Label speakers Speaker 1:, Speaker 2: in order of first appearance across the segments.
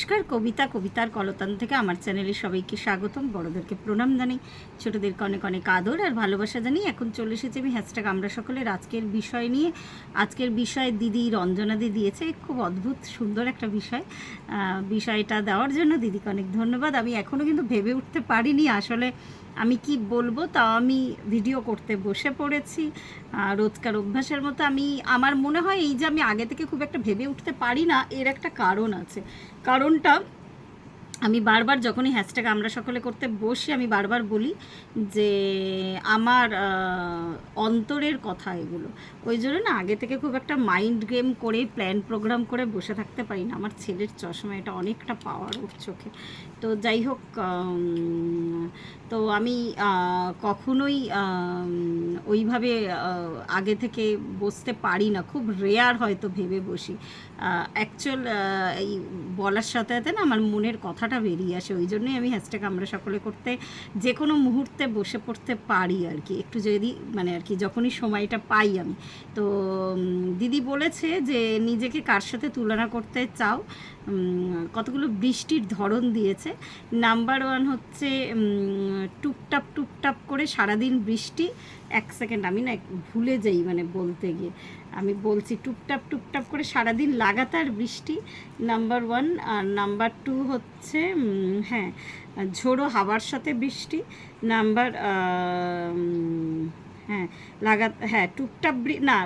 Speaker 1: নমস্কার, কবিতা, কবিতার কলতান থেকে আমার চ্যানেলে সবাইকে স্বাগতম। বড়দেরকে প্রণাম জানাই, ছোটোদেরকে অনেক অনেক আদর আর ভালোবাসা জানি এখন চলে এসেছি আমি হ্যাশট্যাগ আমরা সকলের আজকের বিষয় নিয়ে। আজকের বিষয়ে দিদি রঞ্জনাদি দিয়েছে, খুব অদ্ভুত, সুন্দর একটা বিষয়। বিষয়টা দেওয়ার জন্য দিদিকে অনেক ধন্যবাদ। আমি এখনও কিন্তু ভেবে উঠতে পারিনি আসলে আমি কি বলব? তাও আমি ভিডিও করতে বসে পড়েছি। রোজকার অভ্যাসের মতো আমি, আমার মনে হয় এই যে আমি আগে থেকে খুব একটা ভেবে উঠতে পারি না, এর একটা কারণ আছে। কারণটা আমি বারবার যখনই হ্যাশট্যাগ আমরা সকলে করতে বসি, আমি বারবার বলি যে আমার অন্তরের কথা এগুলো। ওই জন্য না আগে থেকে খুব একটা মাইন্ড গেম করে প্ল্যান প্রোগ্রাম করে বসে থাকতে পারি না। আমার ছেলের চশমা, এটা অনেকটা পাওয়ার ওর চোখে। তো যাই হোক তো আমি কখনোই ওইভাবে আগে থেকে বসতে পারি না। খুব রেয়ার হয়তো ভেবে বসি। অ্যাকচুয়াল এই বলার সাথে সাথে না আমার মনের কথাটা বেরিয়ে আসে। ওই জন্যই আমি হ্যাশট্যাগ আমরা সকলে করতে যে কোনো মুহূর্তে বসে পড়তে পারি আর কি একটু যদি মানে আর কি যখনই সময়টা পাই আমি। তো দিদি বলেছে যে নিজেকে কার সাথে তুলনা করতে চাও? কতগুলো বৃষ্টির ধরন দিয়েছে। নাম্বার ওয়ান হচ্ছে টুপটাপ টুপটাপ করে সারাদিন বৃষ্টি। এক সেকেন্ড, আমি না ভুলে যাই মানে বলতে গিয়ে। আমি বলছি টুপটাপ টুপটাপ করে সারাদিন লাগাতার বৃষ্টি নাম্বার ওয়ান আর নাম্বার টু হচ্ছে হ্যাঁ ঝোড়ো হাওয়ার সাথে বৃষ্টি। নাম্বার হ্যাঁ লাগাত হ্যাঁ টুপটাপ না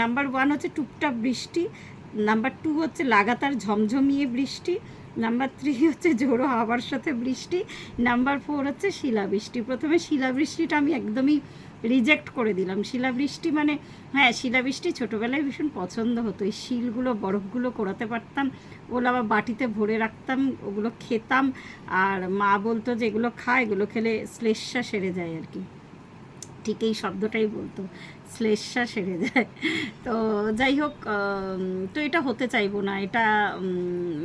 Speaker 1: নাম্বার ওয়ান হচ্ছে টুপটাপ বৃষ্টি। নাম্বার টু হচ্ছে লাগাতার ঝমঝমিয়ে বৃষ্টি। নাম্বার থ্রি হচ্ছে ঝোড়ো হাওয়ার সাথে বৃষ্টি। নাম্বার ফোর হচ্ছে শিলাবৃষ্টি। প্রথমে শিলাবৃষ্টিটা আমি একদমই রিজেক্ট করে দিলাম। শিলাবৃষ্টি মানে হ্যাঁ শিলাবৃষ্টি ছোটোবেলায় ভীষণ পছন্দ হতো। এই শিলগুলো, বরফগুলো করাতে পারতাম, ওগুলো আবার বাটিতে ভরে রাখতাম, ওগুলো খেতাম। আর মা বলতো যে এগুলো খা, এগুলো খেলে শ্লেষা সেরে যায় আর কি। ঠিক এই শব্দটাই বলতো। শ্লেষা সেরে যায়। তো যাই হোক তো এটা হতে চাইব না। এটা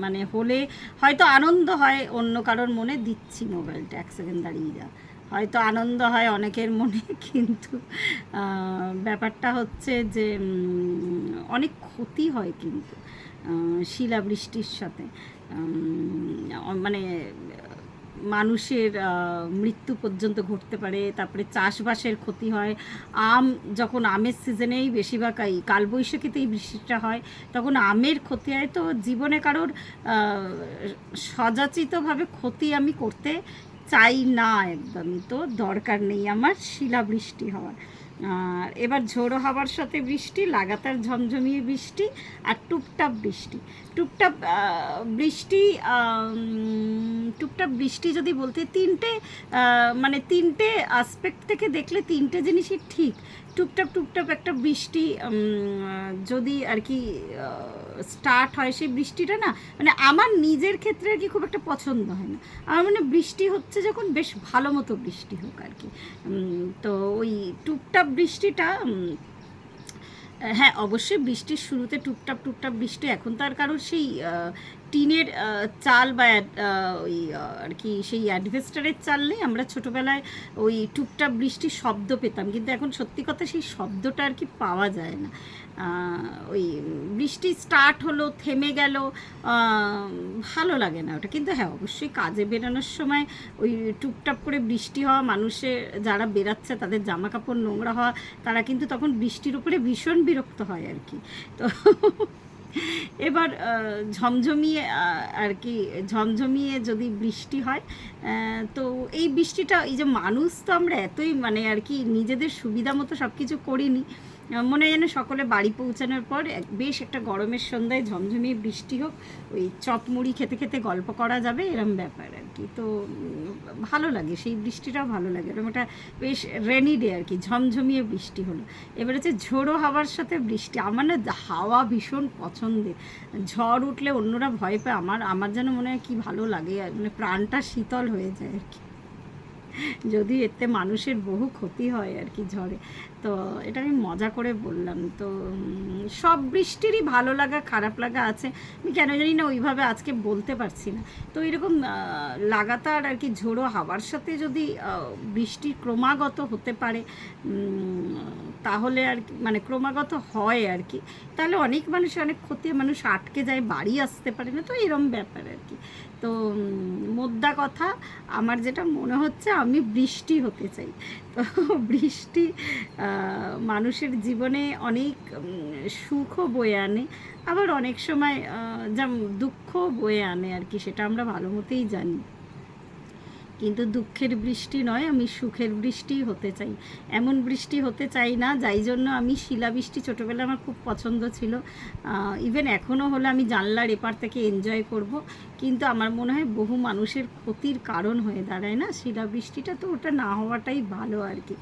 Speaker 1: মানে হলে হয়তো আনন্দ হয় অন্য কারোর মনে, দিচ্ছি মোবাইলটা, এক সেকেন্ড দাঁড়িয়ে যা। হয়তো আনন্দ হয় অনেকের মনে, কিন্তু ব্যাপারটা হচ্ছে যে অনেক ক্ষতি হয় কিন্তু শিলাবৃষ্টির সাথে। মানে মানুষের মৃত্যু পর্যন্ত ঘটতে পারে, তারপরে চাষবাসের ক্ষতি হয়। আম যখন আমের সিজনেই বেশিরভাগ এই কালবৈশাখীতেই বৃষ্টিটা হয়, তখন আমের ক্ষতি হয়। তো জীবনে কারোর সজাচিতভাবে ক্ষতি আমি করতে চাই না একদমই। তো দরকার নেই আমার শিলাবৃষ্টি হওয়ার। আর এবার ঝোড়ো হাওয়ার সাথে বৃষ্টি, লাগাতার ঝমঝমিয়ে বৃষ্টি আর টুপটাপ বৃষ্টি। টুপটাপ বৃষ্টি টুপটাপ বৃষ্টি যদি বলতে তিনটে মানে তিনটে আসপেক্ট থেকে দেখলে তিনটে জিনিসই ঠিক। টুপটাপ টুপটাপ একটা বৃষ্টি যদি আর কি স্টার্ট হয় সেই বৃষ্টিটা না মানে আমার নিজের ক্ষেত্রে আর কি খুব একটা পছন্দ হয় না। আমার মানে বৃষ্টি হচ্ছে যখন বেশ ভালো মতো বৃষ্টি হোক আর কি। তো ওই টুপটাপ বৃষ্টিটা হ্যাঁ অবশ্যই বৃষ্টির শুরুতে টুপটাপ টুকটাপ বৃষ্টি, এখন তার কারণ সেই টিনের চাল বা ওই আর কি, সেই অ্যাডভেস্টারের চাল নেই, আমরা ছোটোবেলায় ওই টুকটাপ বৃষ্টির শব্দ পেতাম, কিন্তু এখন সত্যি কথা সেই শব্দটা আর কি পাওয়া যায় না। ওই বৃষ্টি স্টার্ট হলো, থেমে গেল ভালো লাগে না ওটা। কিন্তু হ্যাঁ অবশ্যই কাজে বেরোনোর সময় ওই টুপটাপ করে বৃষ্টি হওয়া, মানুষের যারা বেরাচ্ছে, তাদের জামা কাপড় নোংরা হওয়া, তারা কিন্তু তখন বৃষ্টির উপরে ভীষণ বিরক্ত হয় আর কি। তো এবার ঝমঝমিয়ে আর কি, ঝমঝমিয়ে যদি বৃষ্টি হয় তো এই বৃষ্টিটা, এই যে মানুষ তো আমরা এতই মানে আর কি নিজেদের সুবিধা মতো সব কিছু করিনি মনে হয় যেন সকলে বাড়ি পৌঁছানোর পর বেশ একটা গরমের সন্ধ্যায় ঝমঝমিয়ে বৃষ্টি হোক, ওই চপ মুড়ি খেতে খেতে গল্প করা যাবে, এরম ব্যাপার আর কি। তো ভালো লাগে, সেই বৃষ্টিটাও ভালো লাগে। এরকম একটা বেশ রেনি ডে আর কি, ঝমঝমিয়ে বৃষ্টি হলো। এবার হচ্ছে ঝোড়ো হাওয়ার সাথে বৃষ্টি, আমার না হাওয়া ভীষণ পছন্দের। ঝড় উঠলে অন্যরা ভয় পায়, আমার আমার যেন মনে হয় কি ভালো লাগে মানে প্রাণটা শীতল হয়ে যায় আর কি। যদি এতে মানুষের বহু ক্ষতি হয় আর কি ঝড়ে। তো এটা আমি মজা করে বললাম। তো সব বৃষ্টিরই ভালো লাগা, খারাপ লাগা আছে। আমি কেন জানি না ওইভাবে আজকে বলতে পারছি না। তো এরকম লাগাতার আর কি ঝোড়ো হাওয়ার সাথে যদি বৃষ্টি ক্রমাগত হতে পারে তাহলে আর মানে ক্রমাগত হয় আর কি। তাহলে অনেক মানুষের অনেক ক্ষতি, মানুষ আটকে যায়, বাড়ি আসতে পারে না, তো এরম ব্যাপার আর কি। তো মোদ্দা কথা, আমার যেটা মনে হচ্ছে আমি বৃষ্টি হতে চাই। তো বৃষ্টি মানুষের জীবনে অনেক সুখও বয়ে আনে, আবার অনেক সময় যেমন দুঃখ বয়ে আনে আর কি, সেটা আমরা ভালো মতেই জানি। কিন্তু দুঃখের বৃষ্টি নয়, আমি সুখের বৃষ্টি হতে চাই। এমন বৃষ্টি হতে চাই না, যাই জন্য আমি শিলাবৃষ্টি ছোটোবেলায় আমার খুব পছন্দ ছিল। ইভেন এখনও হলে আমি জানলার এপার থেকে এনজয় করব। কিন্তু আমার মনে হয় বহু মানুষের ক্ষতির কারণ হয়ে দাঁড়ায় না শিলাবৃষ্টিটা, তো ওটা না হওয়াটাই ভালো আর কি।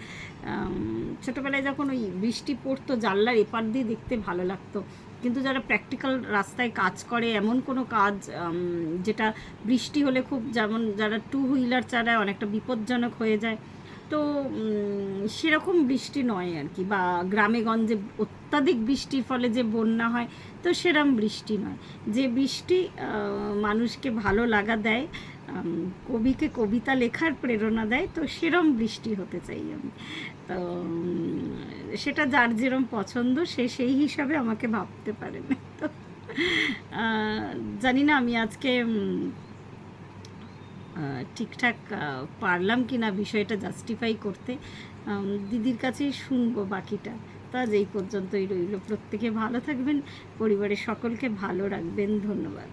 Speaker 1: ছোটোবেলায় যখন ওই বৃষ্টি পড়তো, জানলার এপার দিয়ে দেখতে ভালো লাগতো। কিন্তু যারা প্র্যাকটিক্যাল রাস্তায় কাজ করে, এমন কোনো কাজ যেটা বৃষ্টি হলে খুব যেমন যারা টু হুইলার চালায়, অনেকটা বিপজ্জনক হয়ে যায়। তো সেরকম বৃষ্টি নয় আর কি, বা গ্রামে গঞ্জে অত্যাধিক বৃষ্টির ফলে যে বন্যা হয়, তো সেরম বৃষ্টি নয়। যে বৃষ্টি মানুষকে ভালো লাগা দেয় কবিকে কবিতা লেখার প্রেরণা দেয়, তো সেরম বৃষ্টি হতে চাই আমি। তো সেটা যার যেরম পছন্দ, সে সেই হিসাবে আমাকে ভাবতে পারেন তো জানি না, আমি আজকে ঠিকঠাক পারলাম কি না বিষয়টা জাস্টিফাই করতে। দিদির কাছেই শুনব বাকিটা। তা এই পর্যন্তই রইল। প্রত্যেকে ভালো থাকবেন, পরিবারের সকলকে ভালো রাখবেন। ধন্যবাদ।